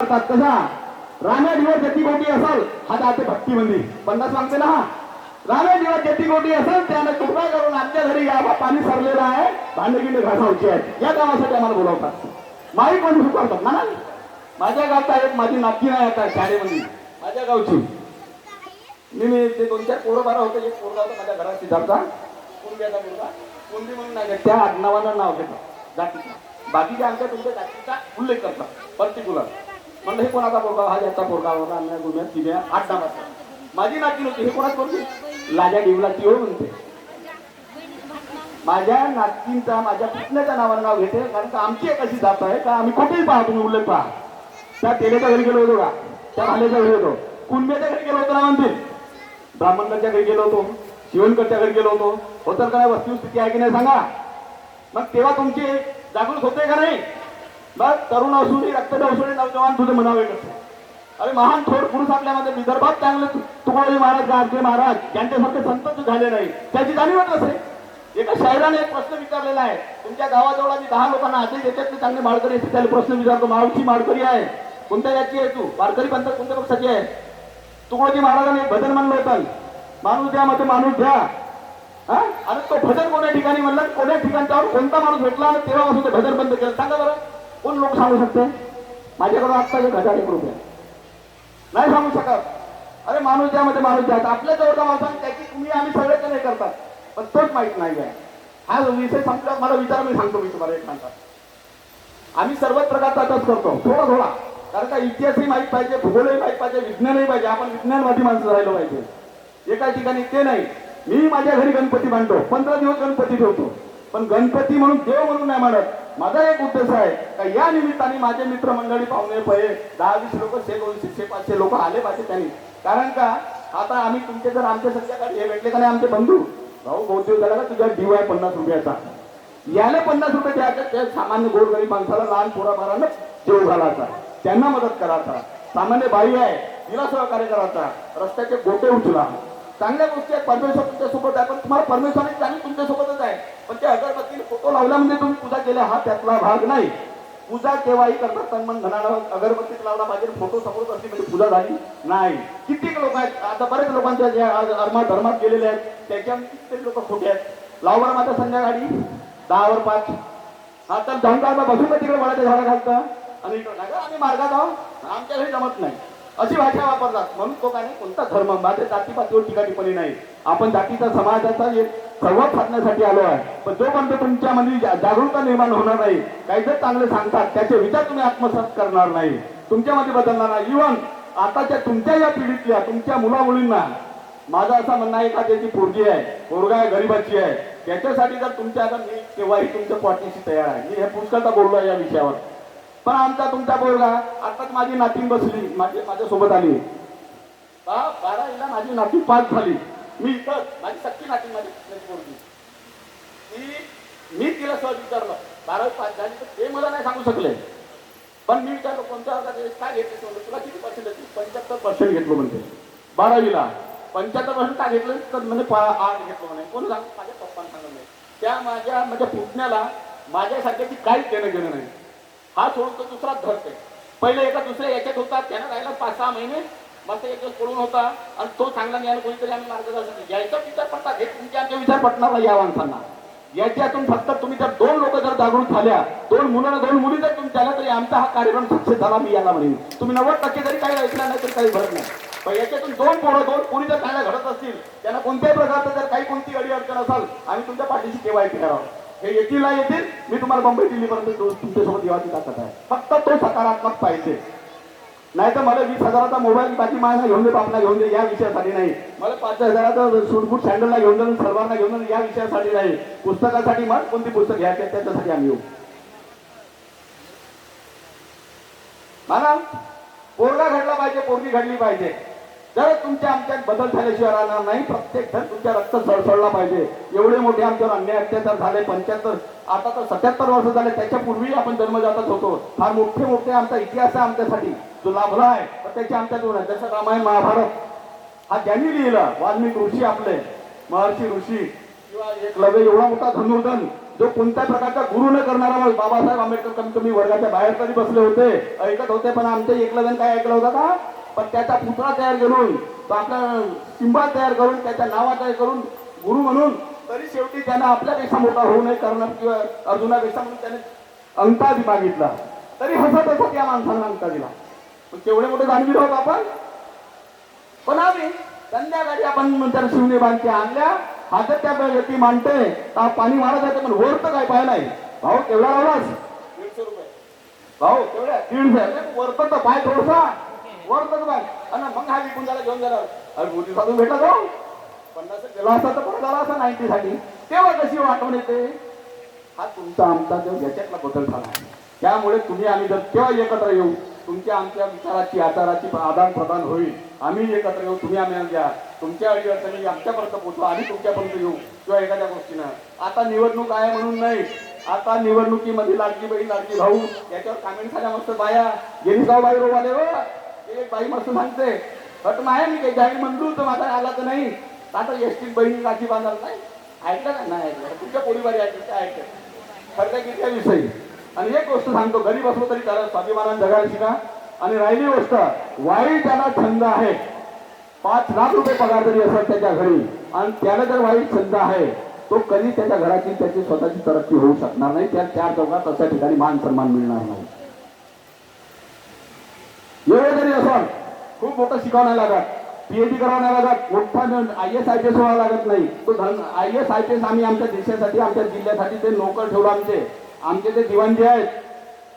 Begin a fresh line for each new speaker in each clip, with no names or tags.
करतात कसा राम्या दिवस जती गोटी असल हा जाते भक्ती मंदी पन्नास मागते ना हा दिवस जती गोटी असल त्यानं कृपा करून आमच्या घरी या पाणी सरलेलं आहे. भांडे घासावची आहे या कामासाठी आम्हाला बोलावतात. माई कोण करतात ना माझ्या गावचा एक माझी नाती नाही आता शाळेमध्ये. माझ्या गावची. मी मी ते दोन चार पोरं बारा होते. एक पोरगा होता माझ्या घरात शेजारचा कुंड्याचा मुलगा. कुंडी म्हणून नाही त्या आडनावानं नाव घेतात. जातीचा. बाकीच्या आमच्या तुमच्या जातीचा उल्लेख करतात. पर्टिक्युलर म्हणलं हे कोणाचा पोरगा? हा याचा पोरगा होता अन्या गुन्ह्या तिन्या आठ नावाचा माझी नाती नव्हती हे कोणाच पोरगी? लाजा डिवलाची हो म्हणते. माझ्या नातींचा माझ्या पुतण्याच्या नावानं नाव घेते कारण का आमची एक अशी जात आहे का आम्ही कुठेही पहा तुम्ही उल्लेख पहा. त्या तेलेच्या घरी गेलो होतो का? त्या भाल्याच्या घरी होतो. कुंभ्याच्या घरी गेलो होतो ना म्हणतील ब्राह्मणाच्या घरी गेलो होतो. शिवणकरच्या घरी गेलो होतो. होतं काय वस्तुस्थिती आहे की नाही सांगा? मग तेव्हा तुमची जागृत होते का नाही? बस तरुण असूनही रक्त असूनही नवजवान तुझे म्हणावे कसं? अरे महान थोर पुरुष आपल्यामध्ये विदर्भात चांगले तु- तुकडोजी महाराज गाडगे महाराज यांच्यासारखे संतच झाले नाही. त्याची जाणीवच असे एका शायराने एक प्रश्न विचारलेला आहे. तुमच्या गावाजवळ आम्ही दहा लोकांना असे याच्यातले चांगले माळकरी असते त्याला प्रश्न विचारतो मावची माळकरी आहे. कोणत्या याची आहे तू? माळकरी पंथ कोणत्या पक्षाची आहे? तुकडोजी महाराजांनी भजन म्हणलं होतं. माणूस द्या मध्ये माणूस द्या. हा? आणि तो भजन कोण्या ठिकाणी म्हणलं कोण्या ठिकाणच्यावर कोणता माणूस भेटला आणि तेव्हापासून ते भजन बंद केलं? सांगा बरं. कोण लोक सांगू शकते? माझ्याकडून आत्ता एक हजार एक रुपये. नाही सांगू शकत. अरे माणूस त्यामध्ये माणूस द्या आपल्या जवळचा माणसाने त्याची तुम्ही आम्ही सगळे नाही करतात. पण तोच माहीत नाही आहे हा विषय संपला मला विचार मी सांगतो मी तुम्हाला एक सांगतात आम्ही सर्वच प्रकारचा अभ्यास करतो. थोडा थोडा. कारण का इतिहासही माहीत पाहिजे भूगोलही माहीत पाहिजे विज्ञानही पाहिजे. आपण विज्ञानवादी माणसं राहिलो पाहिजे. एका ठिकाणी ते नाही. मी माझ्या घरी गणपती मांडतो पंधरा दिवस गणपती ठेवतो. पण गणपती म्हणून देव म्हणून नाही म्हणत माझा एक उद्देश आहे का या निमित्ताने माझे मित्रमंडळी पाहुणे पहे दहा वीस लोक शे दोनशे शे पाचशे लोक आले पाहिजे त्यांनी. कारण का आता आम्ही तुमचे जर आमच्या सध्याकडे हे भेटले का नाही आमचे बंधू? भाऊ बहुत दिवस झाला का तुझ्या डीव आहे पन्नास रुपयाचा. याला पन्नास रुपये द्यायचे त्या सामान्य गोरगरीब माणसाला लहान पोराबारानं जेव घालायचा. त्यांना मदत करायचा. सामान्य बाई आहे तिला सहकार्य करायचा. रस्त्याचे गोटे उचला. चांगल्या गोष्टी आहेत परमेश्वर तुमच्यासोबत आहे. पण तुम्हाला परमेश्वराने चांगली तुमच्यासोबतच आहे. पण त्या अगरबत्तीने फोटो लावला म्हणजे तुम्ही पूजा केल्या हा त्यातला भाग नाही. पूजा केव्हाही करतात. तन मग घराला अगरबत्तीत लावला पाहिजे फोटो समोर असली म्हणजे पूजा झाली नाही. कित्येक लोक आहेत. आता बरेच लोकांच्या ज्या आज धर्मात धर्मात गेलेले आहेत त्याच्या कित्येक लोक खोटे आहेत. लावणार माझ्या संध्याकाळी दहावर पाच. हा तर जाऊन काय बसून तिकडे वडाच्या झाडा घालतं? आणि इकडं आम्ही मार्गात आहोत. आमच्या घरी जमत नाही. अशी भाषा वापरतात. म्हणून तो काय नाही कोणता धर्म माझ्या जातीपातीवर टीका टिप्पणी नाही. आपण जातीचा समाजाचा एक संवाद साधण्यासाठी आलो आहे. पण जोपर्यंत तुमच्यामध्ये जागरूकता निर्माण होणार नाही काही जर चांगले सांगतात त्याचे विचार तुम्ही आत्मसात करणार नाही. तुमच्यामध्ये बदलणार नाही. इव्हन आताच्या तुमच्या या पिढीतल्या तुमच्या मुला मुलींना माझं असं म्हणणं आहे का त्याची पोरगी आहे पोरगा आहे गरीबाची आहे त्याच्यासाठी जर तुमच्या आता मी केव्हाही तुमच्या पाठीशी तयार आहे. मी हे पुष्कळता बोललो आहे या विषयावर. पण आमचा तुमचा पोरगा आताच माझी नातीन बसली माझी माझ्यासोबत आली. बा- बारावीला माझी नाती पास झाली. मी इथं माझी सक्की नाती माझी पोरगी. ती मी तिला सहज विचारलं बारावी पास झाली तर ते मला नाही सांगू शकले. पण मी विचारलो कोणत्या वर्गात काय घेतले म्हणलं तुला किती पर्सेंट होती पंच्याहत्तर पर्सेंट घेतलो म्हणते. बारावीला पंच्याहत्तर पर्सेंट का घेतलं? तर म्हणजे पा- आठ घेतलो म्हणे. कोण सांग? माझ्या सांगत नाही त्या माझ्या माझ्या पुतण्याला माझ्यासारख्याची काहीच देणं घेणं नाही. हा सोडून तो दुसराच धरते पहिले एका दुसऱ्या याच्यात होता त्यानं राहिला पाच सहा महिने. मस्त एक दिवस पळून होता. आणि तो चांगला ज्ञान कोणीतरी आम्ही मार्गदर्शन यायचा विचार पडतात. हे तुमच्या आमच्या विचार पटणार नाही या माणसांना. याच्यातून फक्त तुम्ही जर दोन लोक जर जागृत झाल्या दोन मुलं दोन मुली जर तुम्ही झाल्या तरी आमचा हा कार्यक्रम सक्सेस झाला मी याला म्हणेन. तुम्ही नव्वद टक्के जरी काही ऐकला नाही तरी काही भरत नाही. पण याच्यातून दोन पोरं दोन कोणी जर चांगल्या घडत असतील त्यांना कोणत्याही प्रकारचं जर काही कोणती अडी अडचण असाल आम्ही तुमच्या पाठीशी केव्हा करावं आहोत. हे येतील ना येतील मी तुम्हाला मुंबई दिल्लीपर्यंत तुमच्यासोबत येवाची ताकद आहे. फक्त तो सकारात्मक पाहिजे. नाही तर मला वीस हजाराचा मोबाईल बाकी माझा घेऊन दे बापला घेऊन दे या विषयासाठी नाही. मला पाच हजाराचा सुटबूट सँडलला घेऊन दे सर्वांना घेऊन या विषयासाठी नाही. पुस्तकासाठी मग कोणती पुस्तक घ्यायचे त्याच्यासाठी आम्ही येऊ. मला पोरगा घडला पाहिजे पोरगी घडली पाहिजे. जर तुमच्या आमच्यात बदल झाल्याशिवाय राहणार नाही प्रत्येक जण तुमच्या रक्त सळसळला पाहिजे. एवढे मोठे आमच्यावर अन्याय अत्याचार झाले पंच्याहत्तर आता तर सत्याहत्तर वर्ष झाले त्याच्या पूर्वी आपण जन्मजातच होतो. फार मोठे मोठे आमचा इतिहास आहे आमच्यासाठी. जो लाभला आहे तर त्याच्या आमच्या दोन आहे जसं रामायण महाभारत हा ज्यांनी लिहिला वाल्मिक ऋषी आपले महर्षी ऋषी किंवा एक लवे एवढा मोठा धनुर्धन जो कोणत्या प्रकारचा गुरु न करणारा मग बाबासाहेब आंबेडकर कमी कमी वर्गाच्या बाहेर तरी बसले होते ऐकत होते पण आमच्या एकला जण काय ऐकलं होतं का? पण त्याचा पुतळा तयार करून तो आपला सिंबा तयार करून त्याच्या नावा तयार करून गुरु म्हणून तरी शेवटी त्यानं आपल्यापेक्षा मोठा होऊ नये करणार किंवा अर्जुनापेक्षा म्हणून त्याने अंगठा मागितला. तरी हसत हसत या माणसानं अंगठा दिला. पण केवढे मोठे जाणवीर आहोत आपण? पण आम्ही संध्याकाळी आपण नंतर शिवने बांधते आणल्या हातात त्या व्यक्ती मांडते ता पाणी मारत जाते पण वर काय पाय नाही. भाऊ केवढा लावलास दीडशे रुपये. भाऊ केवढ्या? दीडशे. वरत तर पाय थोडसा वर बघ आणि मग हा विकून झाला घेऊन झाला अरे मोठी साधून भेटला जाऊ पन्नास गेला असता तर परत झाला असा नाईन्टी साठी तेव्हा कशी वाटवण येते? हा तुमचा आमचा जो याच्यातला बदल झाला आहे. त्यामुळे तुम्ही आम्ही जर तेव्हा एकत्र येऊ तुमच्या आमच्या विचाराची आचाराची आदान प्रदान होईल. आम्ही एकत्र येऊ तुम्ही आम्ही घ्या तुमच्या अडीअडचणी आमच्यापर्यंत पोहोचू आम्ही तुमच्यापर्यंत येऊ किंवा एखाद्या गोष्टीनं. आता निवडणूक आहे म्हणून नाही. आता निवडणुकीमध्ये लाडकी बहीण लाडकी भाऊ याच्यावर कामेंट झाल्या मस्त बाया. गेली जाऊ बाई रोग आले एक बाई मस्त सांगते बट माया मी काही. जाहीर म्हणलो तर माझा आला तर नाही. आता एस बहीण बहिणी राखी बांधाल नाही. ऐकलं का? नाही ऐकलं. तुमच्या पोळीवारी ऐकलं काय ऐकलं खरं विषयी. आणि एक गोष्ट सांगतो. घरी बसलो तरी त्याला स्वाभिमानाने जगायला शिका. आणि राहिली गोष्ट वाईट त्याला छंद आहे. पाच लाख रुपये पगार जरी असेल त्याच्या घरी आणि त्याला जर वाईट छंद आहे तो कधी त्याच्या घराची त्याची स्वतःची तरक्की होऊ शकणार नाही. त्या चार चौकात अशा ठिकाणी मान सन्मान मिळणार नाही एवढं जरी असाल खूप मोठं शिकवण्या लागत पीएचडी करावं नाही लागत मोठा I S I P S व्हावं लागत नाही. तो धन I S I P S आम्ही आमच्या देशासाठी आमच्या जिल्ह्यासाठी ते नोकर ठेवलं आमचे. आमचे ते जीवन जे आहेत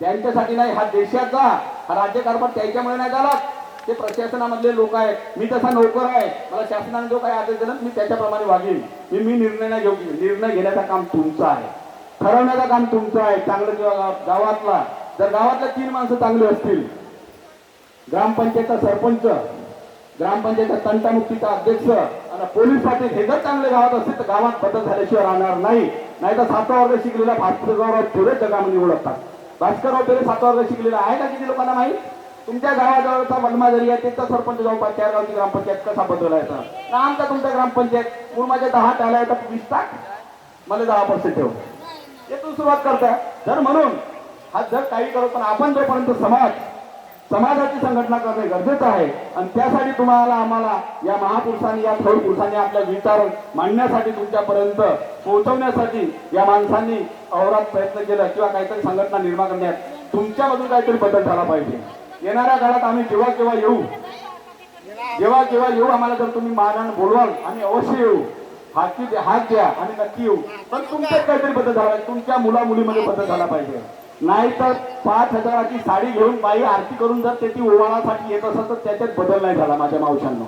त्यांच्यासाठी नाही. हा देशाचा हा राज्यकारभार त्यांच्यामुळे नाही झाला. ते प्रशासनामधले लोक आहेत. मी तसा नोकर आहे. मला शासनाने जो काही आदेश दिला मी त्याच्याप्रमाणे वागेन. मी मी निर्णय नाही घेऊ निर्णय घेण्याचं काम तुमचं आहे. ठरवण्याचं काम तुमचं आहे. चांगलं किंवा गावातला जर गावातल्या तीन माणसं चांगली असतील ग्रामपंचायतचा सरपंच ग्रामपंचायतचा तंटामुक्तीचा अध्यक्ष आणि पोलीस पाटील हे जर चांगले गावात असतील तर गावात बदल झाल्याशिवाय राहणार नाही. नाही तर सातवा वर्ग शिकलेला भास्करराव थोडे जगामध्ये ओळखतात भास्करराव पेरे सातवा वर्ग शिकलेला आहे का किती लोकांना माहीत? तुमच्या गावाजवळचा वलमा जरी आहे त्याचा सरपंच जाऊन चार गावची ग्रामपंचायत कसा बदलायचा ना आमचा तुमच्या ग्रामपंचायत? मूळ माझ्या दहा टाळ्या येतात वीस टाक. मला दहा पर्सेंट ठेव. येथून सुरुवात करता जर म्हणून हा जर काही करू पण आपण जोपर्यंत समाज समाजाची संघटना करणे गरजेचं आहे. आणि त्यासाठी तुम्हाला आम्हाला या महापुरुषांनी या थोर पुरुषांनी आपल्या विचार मांडण्यासाठी तुमच्यापर्यंत पोहोचवण्यासाठी या माणसांनी अहोरात प्रयत्न केला किंवा काहीतरी संघटना निर्माण करण्यात. तुमच्यामधून काहीतरी बदल झाला पाहिजे. येणाऱ्या काळात आम्ही जेव्हा केव्हा येऊ जेव्हा जेव्हा येऊ आम्हाला जर तुम्ही मानान बोलवाल आम्ही अवश्य येऊ. हाती हात द्या आणि नक्की येऊ. पण तुमच्यात काहीतरी बदल झाला पाहिजे. तुमच्या मुला मुलीमध्ये बदल झाला पाहिजे. नाहीतर पाच हजाराची साडी घेऊन बाई आरती करून जर त्याची ओवाळासाठी येत असेल तर त्याच्यात बदल नाही झाला माझ्या मावशांना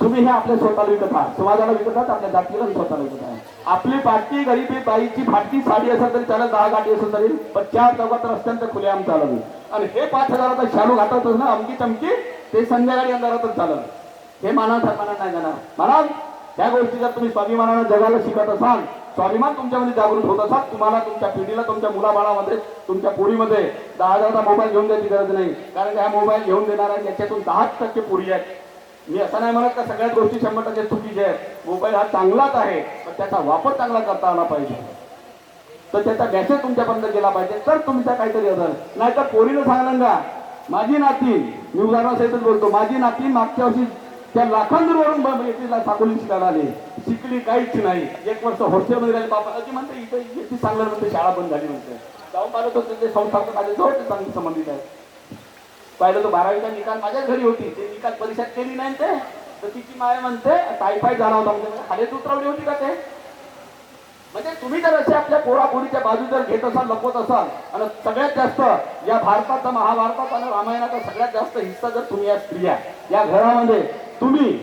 तुम्ही हे आपल्या स्वतःला विकत आहात समाजाला विकत आहात आपल्या जातीला स्वतःला विकत आहात आपली पाटकी गरीबी बाईची फाटकी साडी असेल तरी त्याला दहा गाठी असेल तरी पण चार चौकात रस्त्यांचं खुलेआम चालत आणि हे पाच हजाराचा शालू घातच ना अमकी चमकी ते संध्याकाळी अंधारातच चालत हे मानव सन्मानात नाही जाणार. म्हणाल त्या गोष्टी जर तुम्ही स्वाभिमानानं जगायला शिकत असाल स्वाभिमान तुमच्यामध्ये जागृत होत असाल तुम्हाला तुमच्या पिढीला तुमच्या मुलाबाळामध्ये तुमच्या पोरीमध्ये दहा हजारचा मोबाईल घेऊन द्यायची गरज नाही. कारण ह्या मोबाईल घेऊन देणाऱ्या याच्यातून दहाच टक्के पुरी आहेत. मी असं नाही म्हणत का सगळ्याच गोष्टी शंभर टक्के चुकीच्या आहेत. मोबाईल हा चांगलाच आहे पण त्याचा वापर चांगला करता आला पाहिजे. तर त्याचा मॅसेज तुमच्यापर्यंत गेला पाहिजे. तर तुमचा काहीतरी असेल नाही तर पोरीनं सांगलं का माझी नाती मी उदाहरणासहितच बोलतो माझी नाती मागच्या वर्षी त्या लाखांदूरवरून ब- येथील साकोली शिकायला आले. शिकली काहीच नाही. एक वर्ष हॉस्टेलमध्ये राहिले. बाबा अशी म्हणते इथे येथे चांगलं म्हणते शाळा बंद झाली म्हणते. जाऊन पाहिलं तर ते संस्थापक आले जवळ ते चांगली संबंधित आहे. पाहिलं तर बारावीचा निकाल माझ्या घरी होती. ते निकाल परीक्षा केली नाही ते. तर तिची माय म्हणते टायफाईड झाला होता म्हणजे खालीच उतरवली होती का ते? म्हणजे तुम्ही जर असे आपल्या पोरापोरीच्या बाजू जर घेत असाल लपवत असाल आणि सगळ्यात जास्त या भारताचा महाभारतात आणि रामायणाचा सगळ्यात जास्त हिस्सा जर तुम्ही या स्त्रिया या घरामध्ये तुम्ही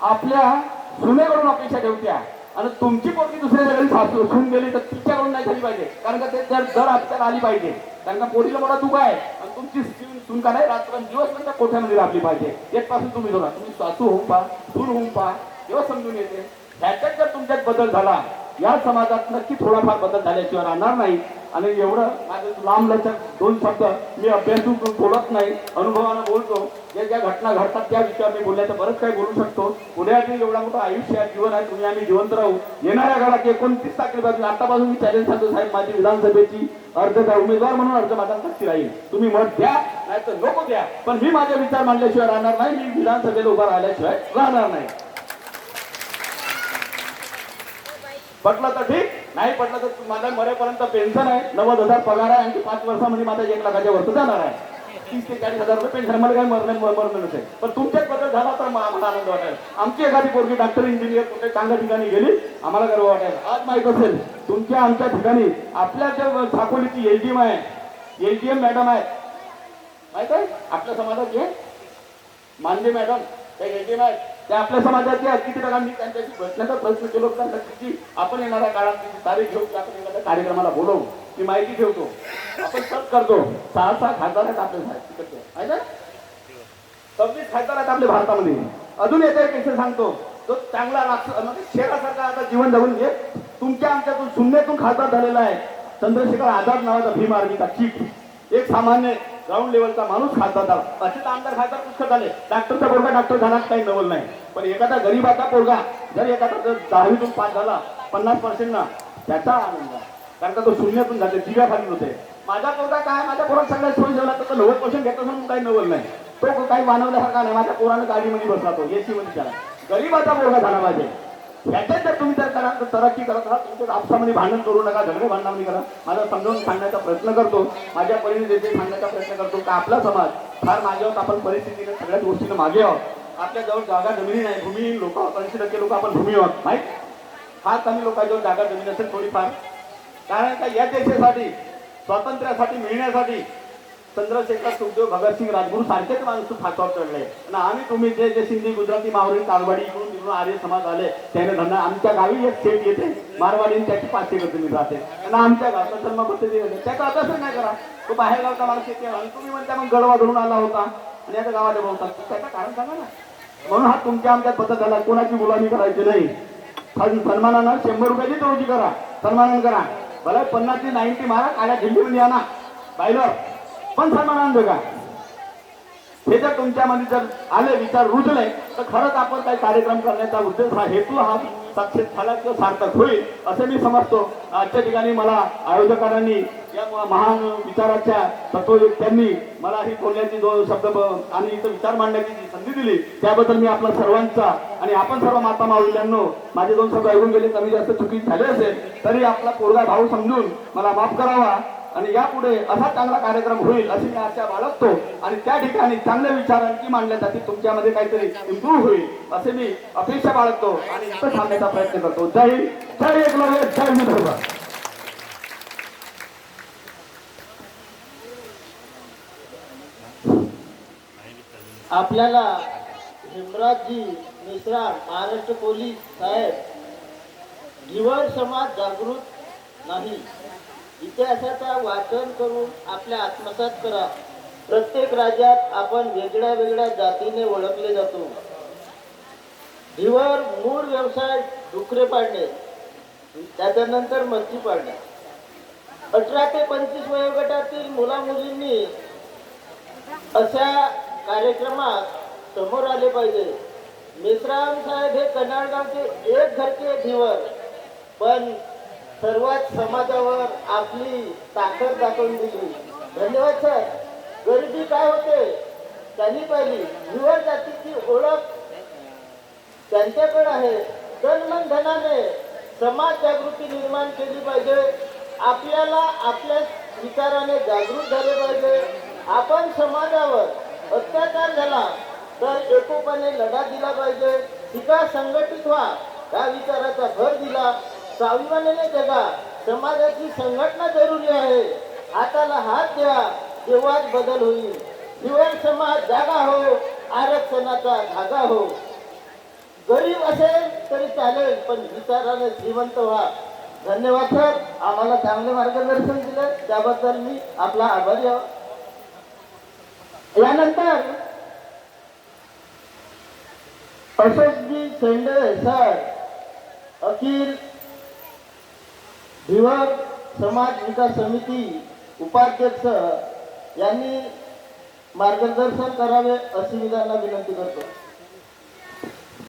आपल्या सुनेकडून अपेक्षा ठेवत्या आणि तुमची पोरगी दुसऱ्याच्या घरी सासू सून गेली तर तिच्याकडून नाही झाली पाहिजे. कारण का ते जर दर आपल्याला आली पाहिजे कारण का पोरीला मोठा दुःख आहे आणि तुमची सून का नाही रात्र दिवस त्यांच्या कोठ्यामध्ये राबली पाहिजे. येतपासून तुम्ही जोडा तुम्ही सासू होऊन पहा सून होऊन पहा तेव्हा समजून येते. ह्याच्यात जर तुमच्यात बदल झाला या समाजात नक्की थोडाफार बदल झाल्याशिवाय राहणार नाही. आणि एवढं माझं लांब लचक दोन शब्द मी अभ्यासू बोलत नाही अनुभवानं बोलतो. ज्या ज्या घटना घडतात त्या विषयावर मी बोलल्याचं बरंच काही बोलू शकतो. पुण्यातील एवढा मोठा आयुष्य आहे जीवन आहे तुम्ही आम्ही जिवंत राहू. येणाऱ्या काळात एकोणतीस तारखेपासून आतापासून मी चॅलेंज सांगतो साहेब माझी विधानसभेची अर्ज काय उमेदवार म्हणून अर्ज माझा नक्की राहील. तुम्ही मत द्या नाही तर नको द्या. पण मी माझे विचार मांडल्याशिवाय राहणार नाही मी विधानसभेला उभा राहिल्याशिवाय राहणार नाही. पटलं तर ठीक नाही पटलं तर माझ्या मरेपर्यंत पेन्शन आहे नव्वद हजार पगार आहे आणि पाच वर्षामध्ये माझा एक लाखाच्या वरती जाणार आहे. तीस ते चाळीस हजार रुपये पेन्शन मला काही मरण मरण नसेल. पण तुमच्याच बदल झाला तर मा- आम्हाला आनंद वाटेल. आमची एखादी पोरगी डॉक्टर इंजिनियर कुठे चांगल्या ठिकाणी गेली आम्हाला गर्व वाटेल. आज माहीत असेल तुमच्या आमच्या ठिकाणी आपल्या ज्या साकोलीची एम आहे एलडीएम मॅडम आहे. माहीत आहे? आपल्या समाजात हे मानजे मॅडम त्या एटीएम आहेत त्या आपल्या समाजाचे आहेत किती टक्का मी त्यांच्याशी भेटण्याचा प्रयत्न केलो त्यांना किती आपण येणाऱ्या काळात तारीख घेऊ आपण एखाद्या कार्यक्रमाला बोलवू. ती माहिती ठेवतो. आपण सर्च करतो. सहा सहा खासदार आहेत आपले तिकडचे. माहीत आहे? सव्वीस खासदार आहेत आपल्या भारतामध्ये. अजून येते एक सांगतो. तो चांगला म्हणजे शेरासारखा आता जीवन जगून घे तुमच्या आमच्यातून शून्यातून खासदार झालेला आहे. चंद्रशेखर आझाद नावाचा भीम आर्मीचा चीफ एक सामान्य ग्राउंड लेवलचा माणूस खासदार झाला असेच तर आमदार खासदार पुष्कळ झाले. डॉक्टरचा पोरगा डॉक्टर झाला काही नवल नाही. पण एखादा गरीबाचा पोरगा जर एखादा जर दहावीतून पास झाला पन्नास पर्सेंट ना त्याचा आनंद. कारण का तो शून्यातून झाले दिव्याखाली होते माझा पोरगा काय माझ्या पोरात सगळ्या सोय झाला तर नव्वद पर्सेंट घेत म्हणून काही नवल नाही. तो काही मानवल्यासारखा नाही माझ्या पोरानं गाडीमध्ये बसला तो एसी मध्ये त्याला. गरीबाचा पोरगा झाला पाहिजे याच्यात जर तुम्ही जर करा तरक्की करत राहा तुमच्या आपसामध्ये भांडण करू नका झगडे भांडणामध्ये करा. माझा समजावून सांगण्याचा प्रयत्न करतो. माझ्या परीने जे सांगण्याचा प्रयत्न करतो का आपला समाज फार मागे आहोत आपण परिस्थितीने सगळ्याच गोष्टीने मागे आहोत. आपल्याजवळ जागा जमिनी नाही भूमी लोक ऐंशी टक्के लोक आपण भूमी आहोत माहीत फार कमी लोकांजवळ जागा जमीन असेल थोडीफार. कारण का या देशासाठी स्वातंत्र्यासाठी मिळण्यासाठी चंद्रशेखर सुखदेव भगतसिंग राजगुरू सारखेच माणूस फासावर चढले. आणि आम्ही तुम्ही जे जे सिंधी गुजराती मावळी कारवाडी इकडून तिकडून आर्य समाज आले त्याने धंदा आमच्या गावी एक सेट येते मारवाडी त्याची पाचशे जमीन राहते आणि आमच्या गावचा जन्म पद्धती त्याचा अभ्यास नाही करा. तो बाहेर गावचा माणूस येते आणि तुम्ही म्हणता मग गडवा धरून आला होता. आणि आता गावाला बोलतात त्याचं कारण सांगा ना. म्हणून हा तुमच्या आमच्यात बदल झाला. कोणाची गुलामी करायची नाही. खाली सन्मानानं शंभर रुपयाची रोजी करा. सन्मानन करा. मला पन्नासची नाईन्टी मारा काळ्या झेंडीमध्ये आणा पाहिलं पण सन्मानानं बघा हे जर तुमच्यामध्ये जर आले विचार रुजले तर खरंच आपण काही कार्यक्रम करण्याचा उद्देश हा हेतू हा सक्सेस झाला किंवा सार्थक होईल असे मी समजतो. आजच्या ठिकाणी मला आयोजकांनी या महान विचाराच्या तत्वयुक्त्यांनी मला ही बोलण्याची दोन शब्द आणि इथं विचार मांडण्याची जी संधी दिली त्याबद्दल मी आपला सर्वांचा आणि आपण सर्व माता माऊल्यांनो माझे दोन शब्द ऐकून गेले कमी जास्त चुकी झाले असेल तरी आपला पोरगा भाऊ समजून मला माफ करावा. आणि यापुढे असा चांगला कार्यक्रम होईल अशी मी आशा बाळगतो. आणि त्या ठिकाणी चांगल्या विचारांची मांडण्यासाठी तुमच्यामध्ये काहीतरी इम्प्रूव्ह होईल असे मी अपेक्षा बाळगतो आणि इथं थांबण्याचा प्रयत्न करतो. जय जय एक जय विदर्भ
आपल्याला हेमराजजी मिश्रा महाराष्ट्र पोलीस साहेब जीवन समाज जागृत नाही. इतिहासाचा वाचन करून आपल्या आत्मसात करा. प्रत्येक राज्यात आपण वेगळ्या वेगळ्या जातीने ओळखले जातो. हिवर मूळ व्यवसाय डुकरे पाडणे. त्याच्यानंतर मच्छी पाडणे. अठरा ते पंचवीस वयोगटातील मुला मुलींनी अशा कार्यक्रमात समोर आले पाहिजे. मेसराम साहेब हे कन्हाळगावचे एक घरचे धीवर पण सर्वात समाजावर आपली ताकद दाखवून दिली. धन्यवाद सर. गरिबी काय होते? त्यांनी पाहिली युवा जातीची ओळख त्यांच्याकडे आहे. तन मन धनाने समाज जागृती निर्माण केली पाहिजे. आपल्याला आपल्या विचाराने जागृत झाले पाहिजे. आपण समाजावर अत्याचार झाला तर एकोपाने लढा दिला पाहिजे. टीका संघटित व्हा. या विचाराचा भर दिला. स्वाभिमानाने जगा समाजाची संघटना जरुरी आहे. हाताला हात द्या तेव्हाच बदल होईल. जीवन समाज जागा हो आरक्षणाचा धागा हो. गरीब असेल तरी चालेल पण विचाराने श्रीमंत व्हा. धन्यवाद सर. आम्हाला चांगले मार्गदर्शन दिलं. त्याबद्दल मी आपला आभारी आहो. यानंतर अशोकजी शेंडे सर अखिल धिवर समाज विकास समिती उपाध्यक्ष यांनी मार्गदर्शन करावे अशी मी त्यांना विनंती करतो.